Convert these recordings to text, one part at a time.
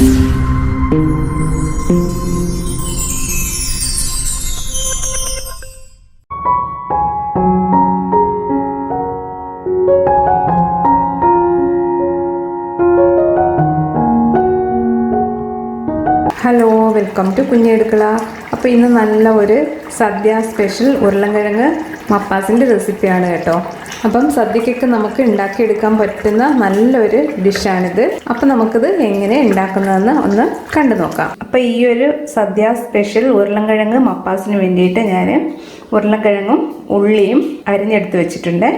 Hello welcome to കുഞ്ഞെടുക്കള അപ്പോൾ ഇന്ന് നല്ല ഒരു സദ്യ സ്പെഷ്യൽ ഉരുളൻകിഴങ്ങ് മപ്പാസിന്റെ റെസിപ്പിയാണ് കേട്ടോ. അപ്പം സദ്യക്കൊക്കെ നമുക്ക് ഉണ്ടാക്കിയെടുക്കാൻ പറ്റുന്ന നല്ലൊരു ഡിഷാണിത്. അപ്പം നമുക്കിത് എങ്ങനെ ഉണ്ടാക്കുന്നതെന്ന് ഒന്ന് കണ്ടു നോക്കാം. അപ്പോൾ ഈ ഒരു സദ്യ സ്പെഷ്യൽ ഉരുളൻകിഴങ്ങ് മപ്പാസിന് വേണ്ടിയിട്ട് ഞാൻ ഉരുളൻകിഴങ്ങും ഉള്ളിയും അരിഞ്ഞെടുത്ത് വെച്ചിട്ടുണ്ട്.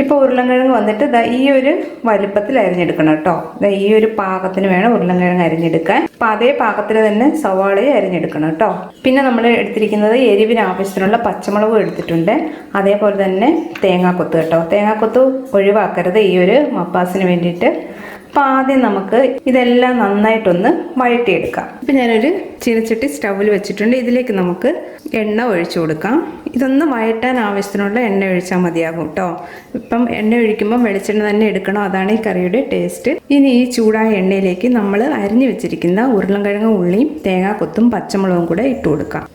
ഇപ്പോൾ ഉരുളൻകിഴങ്ങ് വന്നിട്ട് ദാ ഈ ഒരു വലുപ്പത്തിൽ അരിഞ്ഞെടുക്കണം കേട്ടോ. ദാ ഈ ഒരു പാകത്തിന് വേണം ഉരുളൻകിഴങ്ങ് അരിഞ്ഞെടുക്കാൻ. അപ്പം അതേ പാകത്തിൽ തന്നെ സവാളയും അരിഞ്ഞെടുക്കണം കേട്ടോ. പിന്നെ നമ്മൾ എടുത്തിരിക്കുന്നത് എരിവിന് ആവശ്യത്തിനുള്ള പച്ചമുളകും എടുത്തിട്ടുണ്ട്. അതേപോലെ തന്നെ തേങ്ങാക്കൊത്ത് കേട്ടോ. തേങ്ങാക്കൊത്ത് ഒഴിവാക്കരുത് ഈ ഒരു മപ്പാസിന് വേണ്ടിയിട്ട്. അപ്പം ആദ്യം നമുക്ക് ഇതെല്ലാം നന്നായിട്ടൊന്ന് വഴറ്റിയെടുക്കാം. ഇപ്പം ഞാനൊരു ചീനച്ചട്ടി സ്റ്റൗവിൽ വെച്ചിട്ടുണ്ട്. ഇതിലേക്ക് നമുക്ക് എണ്ണ ഒഴിച്ചു കൊടുക്കാം. ഇതൊന്ന് വഴറ്റാൻ ആവശ്യത്തിനുള്ള എണ്ണ ഒഴിച്ചാൽ മതിയാകും കേട്ടോ ഇപ്പം എണ്ണ ഒഴിക്കുമ്പോൾ വെളിച്ചെണ്ണ തന്നെ എടുക്കണം. അതാണ് ഈ കറിയുടെ ടേസ്റ്റ്. ഇനി ഈ ചൂടായ എണ്ണയിലേക്ക് നമ്മൾ അരിഞ്ഞു വെച്ചിരിക്കുന്ന ഉരുളൻകിഴങ്ങ് ഉള്ളിയും തേങ്ങാക്കൊത്തും പച്ചമുളകും കൂടെ ഇട്ട് കൊടുക്കാം.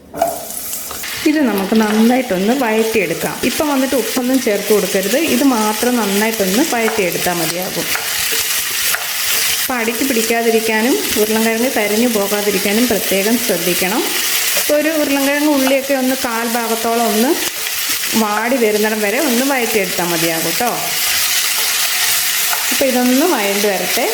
ഇത് നമുക്ക് നന്നായിട്ടൊന്ന് വഴറ്റിയെടുക്കാം. ഇപ്പം വന്നിട്ട് ഉപ്പൊന്നും ചേർത്ത് കൊടുക്കരുത്. ഇത് മാത്രം നന്നായിട്ടൊന്ന് വഴറ്റിയെടുത്താൽ മതിയാകും. അപ്പോൾ പിടിക്കാതിരിക്കാനും ഉരുളൻകിഴങ്ങ് തരിഞ്ഞു പോകാതിരിക്കാനും പ്രത്യേകം ശ്രദ്ധിക്കണം. ഇപ്പോൾ ഒരു ഉരുളൻകിഴങ്ങ് ഉള്ളിയൊക്കെ ഒന്ന് കാൽ ഭാഗത്തോളം ഒന്ന് വാടി വരുന്നിടം വരെ ഒന്ന് വഴറ്റിയെടുത്താൽ മതിയാകും കേട്ടോ അപ്പോൾ ഇതൊന്ന് വഴണ്ട് വരട്ടെ.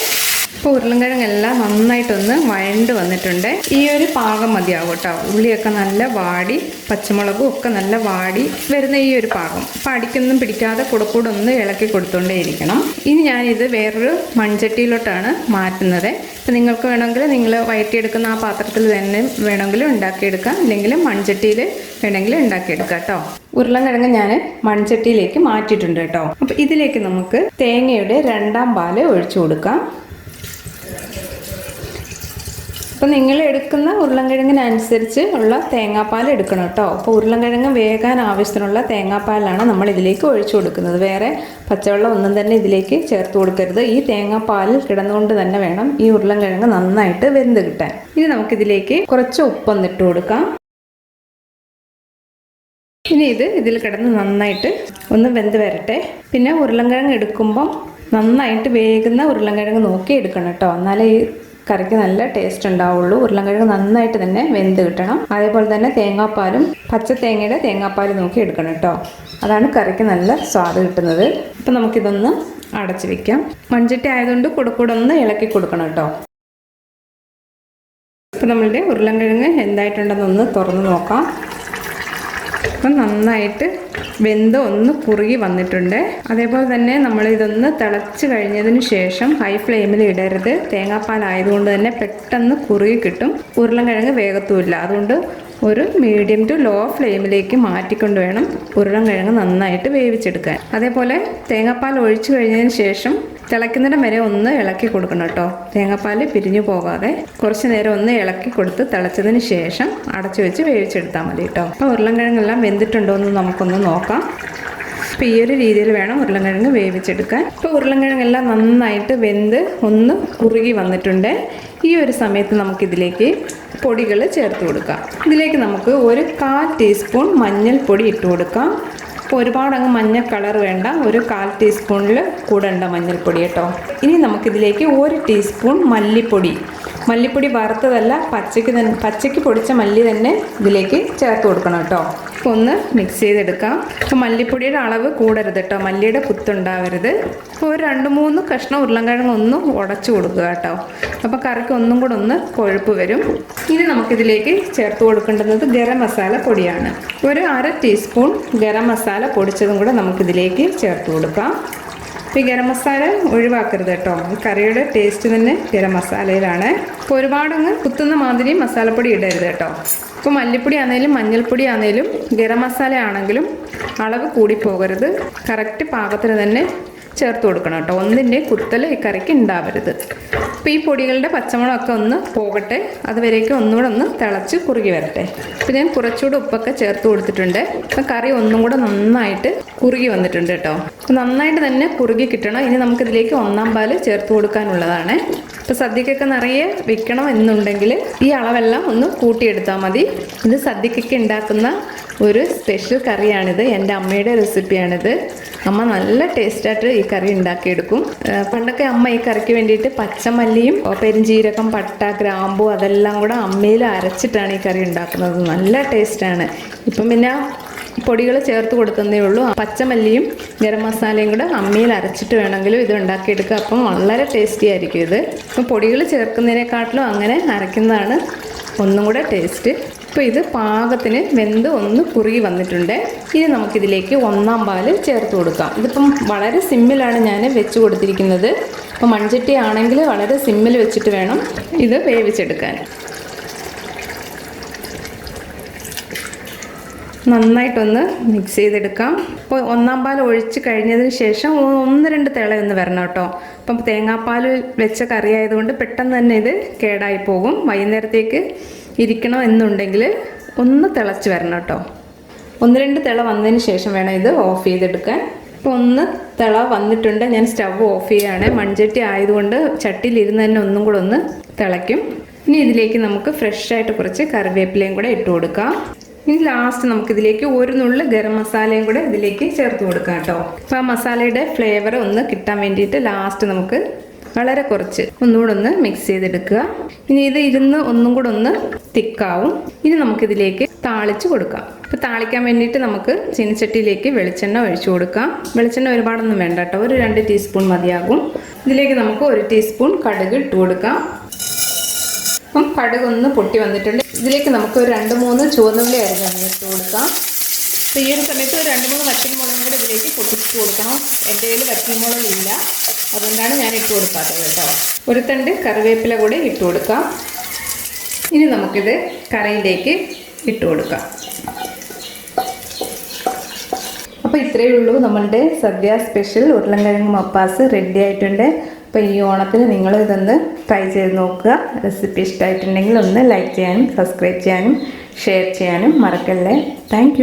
ഇപ്പോൾ ഉരുളൻകിഴങ്ങെല്ലാം നന്നായിട്ടൊന്ന് വഴണ്ട് വന്നിട്ടുണ്ട്. ഈ ഒരു പാകം മതിയാവും കേട്ടോ ഉള്ളിയൊക്കെ നല്ല വാടി പച്ചമുളകും ഒക്കെ നല്ല വാടി വരുന്ന ഈ ഒരു പാകം. അപ്പം അടിക്കൊന്നും പിടിക്കാതെ കുടക്കൂടൊന്ന് ഇളക്കി കൊടുത്തോണ്ടേ ഇരിക്കണം. ഇനി ഞാനിത് വേറൊരു മൺചട്ടിയിലോട്ടാണ് മാറ്റുന്നത്. ഇപ്പം നിങ്ങൾക്ക് വേണമെങ്കിൽ നിങ്ങൾ വയറ്റിയെടുക്കുന്ന ആ പാത്രത്തിൽ തന്നെ വേണമെങ്കിൽ ഉണ്ടാക്കിയെടുക്കാം. അല്ലെങ്കിൽ മൺചട്ടിയിൽ വേണമെങ്കിൽ ഉണ്ടാക്കിയെടുക്കാം കേട്ടോ ഉരുളൻകിഴങ്ങ് ഞാൻ മൺചട്ടിയിലേക്ക് മാറ്റിയിട്ടുണ്ട് കേട്ടോ അപ്പം ഇതിലേക്ക് നമുക്ക് തേങ്ങയുടെ രണ്ടാം പാൽ ഒഴിച്ചു കൊടുക്കാം. അപ്പോൾ നിങ്ങൾ എടുക്കുന്ന ഉരുളൻകിഴങ്ങിനനുസരിച്ച് ഉള്ള തേങ്ങാപ്പാൽ എടുക്കണം കേട്ടോ. അപ്പോൾ ഉരുളൻകിഴങ്ങ് വേകാൻ ആവശ്യത്തിനുള്ള തേങ്ങാപ്പാലാണ് നമ്മൾ ഇതിലേക്ക് ഒഴിച്ചു കൊടുക്കുന്നത്. വേറെ പച്ചവെള്ളം ഒന്നും തന്നെ ഇതിലേക്ക് ചേർത്ത് കൊടുക്കരുത്. ഈ തേങ്ങാപ്പാലിൽ കിടന്നുകൊണ്ട് തന്നെ വേണം ഈ ഉരുളൻകിഴങ്ങ് നന്നായിട്ട് വെന്ത് കിട്ടാൻ. ഇനി നമുക്കിതിലേക്ക് കുറച്ച് ഉപ്പൊന്നിട്ട് കൊടുക്കാം. ഇനി ഇത് ഇതിൽ കിടന്ന് നന്നായിട്ട് ഒന്ന് വെന്ത് വരട്ടെ. പിന്നെ ഉരുളൻകിഴങ്ങ് എടുക്കുമ്പം നന്നായിട്ട് വേകുന്ന ഉരുളൻകിഴങ്ങ് നോക്കി എടുക്കണം കേട്ടോ. എന്നാലേ ഈ കറിക്ക് നല്ല ടേസ്റ്റ് ഉണ്ടാവുള്ളൂ. ഉരുളൻകിഴങ്ങ് നന്നായിട്ട് തന്നെ വെന്ത് കിട്ടണം. അതേപോലെ തന്നെ തേങ്ങാപ്പാലും പച്ച തേങ്ങയുടെ തേങ്ങാപ്പാൽ നോക്കി എടുക്കണം കേട്ടോ. അതാണ് കറിക്ക് നല്ല സ്വാദ് കിട്ടുന്നത്. അപ്പം നമുക്കിതൊന്ന് അടച്ചു വെക്കാം. മൺചട്ടി ആയതുകൊണ്ട് കൂടെ കൂടെ ഒന്ന് ഇളക്കി കൊടുക്കണം കേട്ടോ. ഇപ്പം നമ്മളുടെ ഉരുളൻകിഴങ്ങ് എന്തായിട്ടുണ്ടെന്നൊന്ന് തുറന്ന് നോക്കാം. അപ്പം നന്നായിട്ട് വെന്ത് ഒന്ന് കുറുകി വന്നിട്ടുണ്ട്. അതേപോലെ തന്നെ നമ്മൾ ഇതൊന്ന് തിളച്ച് കഴിഞ്ഞതിന് ശേഷം ഹൈ ഫ്ലെയിമിൽ ഇടരുത്. തേങ്ങാപ്പാൽ ആയതുകൊണ്ട് തന്നെ പെട്ടെന്ന് കുറുകി കിട്ടും. ഉരുളൻ കിഴങ്ങ് വേഗത്തുമില്ല. അതുകൊണ്ട് ഒരു മീഡിയം ടു ലോ ഫ്ലെയിമിലേക്ക് മാറ്റിക്കൊണ്ട് വേണം ഉരുളൻകിഴങ്ങ് നന്നായിട്ട് വേവിച്ചെടുക്കാൻ. അതേപോലെ തേങ്ങാപ്പാൽ ഒഴിച്ചു കഴിഞ്ഞതിന് ശേഷം തിളയ്ക്കുന്നിടം വരെ ഒന്ന് ഇളക്കി കൊടുക്കണം കേട്ടോ. തേങ്ങാപ്പാൽ പിരിഞ്ഞു പോകാതെ കുറച്ച് നേരം ഒന്ന് ഇളക്കി കൊടുത്ത് തിളച്ചതിന് ശേഷം അടച്ചു വെച്ച് വേവിച്ചെടുത്താൽ മതി കേട്ടോ. അപ്പോൾ ഉരുളൻകിഴങ്ങെല്ലാം വെന്തിട്ടുണ്ടോ എന്ന് നമുക്കൊന്ന് നോക്കാം. അപ്പോൾ ഈ ഒരു രീതിയിൽ വേണം ഉരുളൻകിഴങ്ങ് വേവിച്ചെടുക്കാൻ. ഇപ്പോൾ ഉരുളൻകിഴങ്ങെല്ലാം നന്നായിട്ട് വെന്ത് ഒന്ന് കുറുകി വന്നിട്ടുണ്ട്. ഈ ഒരു സമയത്ത് നമുക്കിതിലേക്ക് പൊടികൾ ചേർത്ത് കൊടുക്കാം. ഇതിലേക്ക് നമുക്ക് ഒരു കാൽ ടീസ്പൂൺ മഞ്ഞൾപ്പൊടി ഇട്ട് കൊടുക്കാം. അപ്പോൾ ഒരുപാട് അങ്ങ് മഞ്ഞ കളർ വേണ്ട ഒരു കാൽ ടീസ്പൂണിൽ കൂടണ്ട മഞ്ഞൾപ്പൊടി കേട്ടോ. ഇനി നമുക്കിതിലേക്ക് ഒരു ടീസ്പൂൺ മല്ലിപ്പൊടി മല്ലിപ്പൊടി വറുത്തതല്ല പച്ചയ്ക്ക് തന്നെ പച്ചയ്ക്ക് പൊടിച്ച മല്ലി തന്നെ ഇതിലേക്ക് ചേർത്ത് കൊടുക്കണം കേട്ടോ. ഒന്ന് മിക്സ് ചെയ്തെടുക്കാം. അപ്പോൾ മല്ലിപ്പൊടിയുടെ അളവ് കൂടരുത് കേട്ടോ. മല്ലിയുടെ കുത്തുണ്ടാവരുത് അപ്പോൾ ഒരു രണ്ട് മൂന്ന് കഷ്ണം ഉരുളൻകിഴങ്ങ് ഒന്ന് ഉടച്ചു കൊടുക്കുക കേട്ടോ. അപ്പോൾ കറിക്ക് ഒന്നും കൂടെ ഒന്ന് കൊഴുപ്പ് വരും. ഇനി നമുക്കിതിലേക്ക് ചേർത്ത് കൊടുക്കേണ്ടുന്നത് ഗരം മസാല പൊടിയാണ്. ഒരു അര ടീസ്പൂൺ ഗരം മസാല പൊടിച്ചതും കൂടെ നമുക്കിതിലേക്ക് ചേർത്ത് കൊടുക്കാം. ഈ ഗരം മസാല ഒഴിവാക്കരുത് കേട്ടോ. ഈ കറിയുടെ ടേസ്റ്റ് തന്നെ ഗരം മസാലയിലാണ്. അപ്പോൾ ഒരുപാടങ്ങ് കുത്തുന്ന മാതിരി മസാലപ്പൊടി ഇടരുത് കേട്ടോ. ഇപ്പോൾ മല്ലിപ്പൊടി ആണെങ്കിലും മഞ്ഞൾപ്പൊടി ആണെങ്കിലും ഗരം മസാല ആണെങ്കിലും അളവ് കൂടി പോകരുത്. കറക്റ്റ് പാകത്തിന് തന്നെ ചേർത്ത് കൊടുക്കണം കേട്ടോ. ഒന്നിന്റെ കുത്തൽ ഈ കറിക്ക് ഉണ്ടാവരുത്. അപ്പോൾ ഈ പൊടികളുടെ പച്ചമുളകൊക്കെ ഒന്ന് പോകട്ടെ. അതുവരേക്കും ഒന്നുകൂടെ ഒന്ന് തിളച്ച് കുറുകി വരട്ടെ. അപ്പോൾ ഞാൻ കുറച്ചുകൂടെ ഉപ്പൊക്കെ ചേർത്ത് കൊടുത്തിട്ടുണ്ട്. അപ്പോൾ കറി ഒന്നും കൂടെ നന്നായിട്ട് കുറുകി വന്നിട്ടുണ്ട് കേട്ടോ. അപ്പോൾ നന്നായിട്ട് തന്നെ കുറുകി കിട്ടണം. ഇനി നമുക്കിതിലേക്ക് ഒന്നാം പാൽ ചേർത്ത് കൊടുക്കാനുള്ളതാണ്. ഇപ്പോൾ സദ്യക്കൊക്കെ നിറയെ വെക്കണം എന്നുണ്ടെങ്കിൽ ഈ അളവെല്ലാം ഒന്ന് കൂട്ടിയെടുത്താൽ മതി. ഇത് സദ്യക്കൊക്കെ ഉണ്ടാക്കുന്ന ഒരു സ്പെഷ്യൽ കറിയാണിത്. എന്റെ അമ്മയുടെ റെസിപ്പിയാണിത്. അമ്മ നല്ല ടേസ്റ്റായിട്ട് ഈ കറി ഉണ്ടാക്കിയെടുക്കും. പണ്ടൊക്കെ അമ്മ ഈ കറിക്ക് വേണ്ടിയിട്ട് പച്ചമല്ലിയും പെരിഞ്ചീരകം പട്ട ഗ്രാമ്പു അതെല്ലാം കൂടെ അമ്മയിൽ അരച്ചിട്ടാണ് ഈ കറി ഉണ്ടാക്കുന്നത്. നല്ല ടേസ്റ്റാണ് ഇപ്പം പിന്നെ പൊടികൾ ചേർത്ത് കൊടുത്തതേ ഉള്ളൂ. പച്ചമല്ലിയും ഗരം മസാലയും കൂടെ അമ്മിയിൽ അരച്ചിട്ട് വേണമെങ്കിലും ഇത് ഉണ്ടാക്കിയെടുക്കുക അപ്പം വളരെ ടേസ്റ്റി ആയിരിക്കും ഇത്. അപ്പം പൊടികൾ ചേർക്കുന്നതിനെക്കാട്ടിലും അങ്ങനെ അരയ്ക്കുന്നതാണ് ഒന്നും കൂടെ ടേസ്റ്റ് ഇപ്പോൾ ഇത് പാകത്തിന് വെന്ത് ഒന്ന് കുറുകി വന്നിട്ടുണ്ട്. ഇനി നമുക്കിതിലേക്ക് ഒന്നാം പാൽ ചേർത്ത് കൊടുക്കാം. ഇതിപ്പം വളരെ സിമ്മിലാണ് ഞാൻ വെച്ച് കൊടുത്തിരിക്കുന്നത്. അപ്പോൾ മൺചട്ടി ആണെങ്കിൽ വളരെ സിമ്മിൽ വെച്ചിട്ട് വേണം ഇത് വേവിച്ചെടുക്കാൻ. നന്നായിട്ടൊന്ന് മിക്സ് ചെയ്തെടുക്കാം. അപ്പോൾ ഒന്നാം പാൽ ഒഴിച്ച് കഴിഞ്ഞതിന് ശേഷം ഒന്ന് രണ്ട് തിളയൊന്ന് വരണം കേട്ടോ. അപ്പം തേങ്ങാപ്പാൽ വെച്ച കറി ആയതുകൊണ്ട് പെട്ടെന്ന് തന്നെ ഇത് കേടായി പോകും. വൈകുന്നേരത്തേക്ക് ഇരിക്കണം എന്നുണ്ടെങ്കിൽ ഒന്ന് തിളച്ച് വരണം കേട്ടോ. ഒന്ന് രണ്ട് തിള വന്നതിന് ശേഷം വേണം ഇത് ഓഫ് ചെയ്തെടുക്കാൻ. അപ്പോൾ ഒന്ന് തിള വന്നിട്ടുണ്ട്. ഞാൻ സ്റ്റവ് ഓഫ് ചെയ്യുകയാണ് മൺചട്ടി ആയതുകൊണ്ട് ചട്ടിയിലിരുന്ന് തന്നെ ഒന്നും കൂടെ ഒന്ന് തിളയ്ക്കും. ഇനി ഇതിലേക്ക് നമുക്ക് ഫ്രഷ് ആയിട്ട് കുറച്ച് കറിവേപ്പിലയും കൂടെ ഇട്ട് കൊടുക്കാം. ഇനി ലാസ്റ്റ് നമുക്ക് ഇതിലേക്ക് ഒരു നുള്ളു ഗരം മസാലയും കൂടെ ഇതിലേക്ക് ചേർത്ത് കൊടുക്കാം കേട്ടോ. അപ്പോൾ ആ മസാലയുടെ ഫ്ലേവർ ഒന്ന് കിട്ടാൻ വേണ്ടിയിട്ട് ലാസ്റ്റ് നമുക്ക് വളരെ കുറച്ച് ഒന്നുകൂടെ ഒന്ന് മിക്സ് ചെയ്തെടുക്കുക. ഇനി ഇത് ഇരുന്ന് ഒന്നും കൂടെ ഒന്ന് തിക്കാവും ഇനി നമുക്കിതിലേക്ക് താളിച്ച് കൊടുക്കാം. അപ്പോൾ താളിക്കാൻ വേണ്ടിയിട്ട് നമുക്ക് ചീനച്ചട്ടിയിലേക്ക് വെളിച്ചെണ്ണ ഒഴിച്ചു കൊടുക്കാം. വെളിച്ചെണ്ണ ഒരുപാടൊന്നും വേണ്ട കേട്ടോ. ഒരു രണ്ട് ടീസ്പൂൺ മതിയാകും. ഇതിലേക്ക് നമുക്ക് ഒരു ടീസ്പൂൺ കടുക് ഇട്ട് കൊടുക്കാം. അപ്പം കടുകൊന്ന് പൊട്ടി വന്നിട്ടുണ്ട്. ഇതിലേക്ക് നമുക്ക് ഒരു രണ്ട് മൂന്ന് ചുവന്നുള്ളി അരിഞ്ഞ് ഇട്ട് കൊടുക്കാം. അപ്പോൾ ഈ ഒരു സമയത്ത് ഒരു രണ്ട് മൂന്ന് വറ്റൽമുളകും കൂടെ ഇതിലേക്ക് പൊട്ടിച്ച് കൊടുക്കണം. എന്റെ കയ്യിൽ ഇല്ല. അതുകൊണ്ടാണ് ഞാൻ ഇട്ട് കൊടുക്കാത്തത് കേട്ടോ. ഒരു തണ്ട് കറിവേപ്പില കൂടെ ഇട്ട് കൊടുക്കാം. ഇനി നമുക്കിത് കറിയിലേക്ക് ഇട്ട് കൊടുക്കാം. അപ്പോൾ ഇത്രയേ ഉള്ളൂ നമ്മളുടെ സദ്യ സ്പെഷ്യൽ. ഉരുളൻകിഴങ്ങ് മപ്പാസ് റെഡി ആയിട്ടുണ്ട്. അപ്പോൾ ഈ ഓണത്തിന് നിങ്ങൾ ഇതൊന്ന് ട്രൈ ചെയ്ത് നോക്കുക. റെസിപ്പി ഇഷ്ടമായിട്ടുണ്ടെങ്കിൽ ഒന്ന് ലൈക്ക് ചെയ്യാനും സബ്സ്ക്രൈബ് ചെയ്യാനും ഷെയർ ചെയ്യാനും മറക്കല്ലേ. താങ്ക്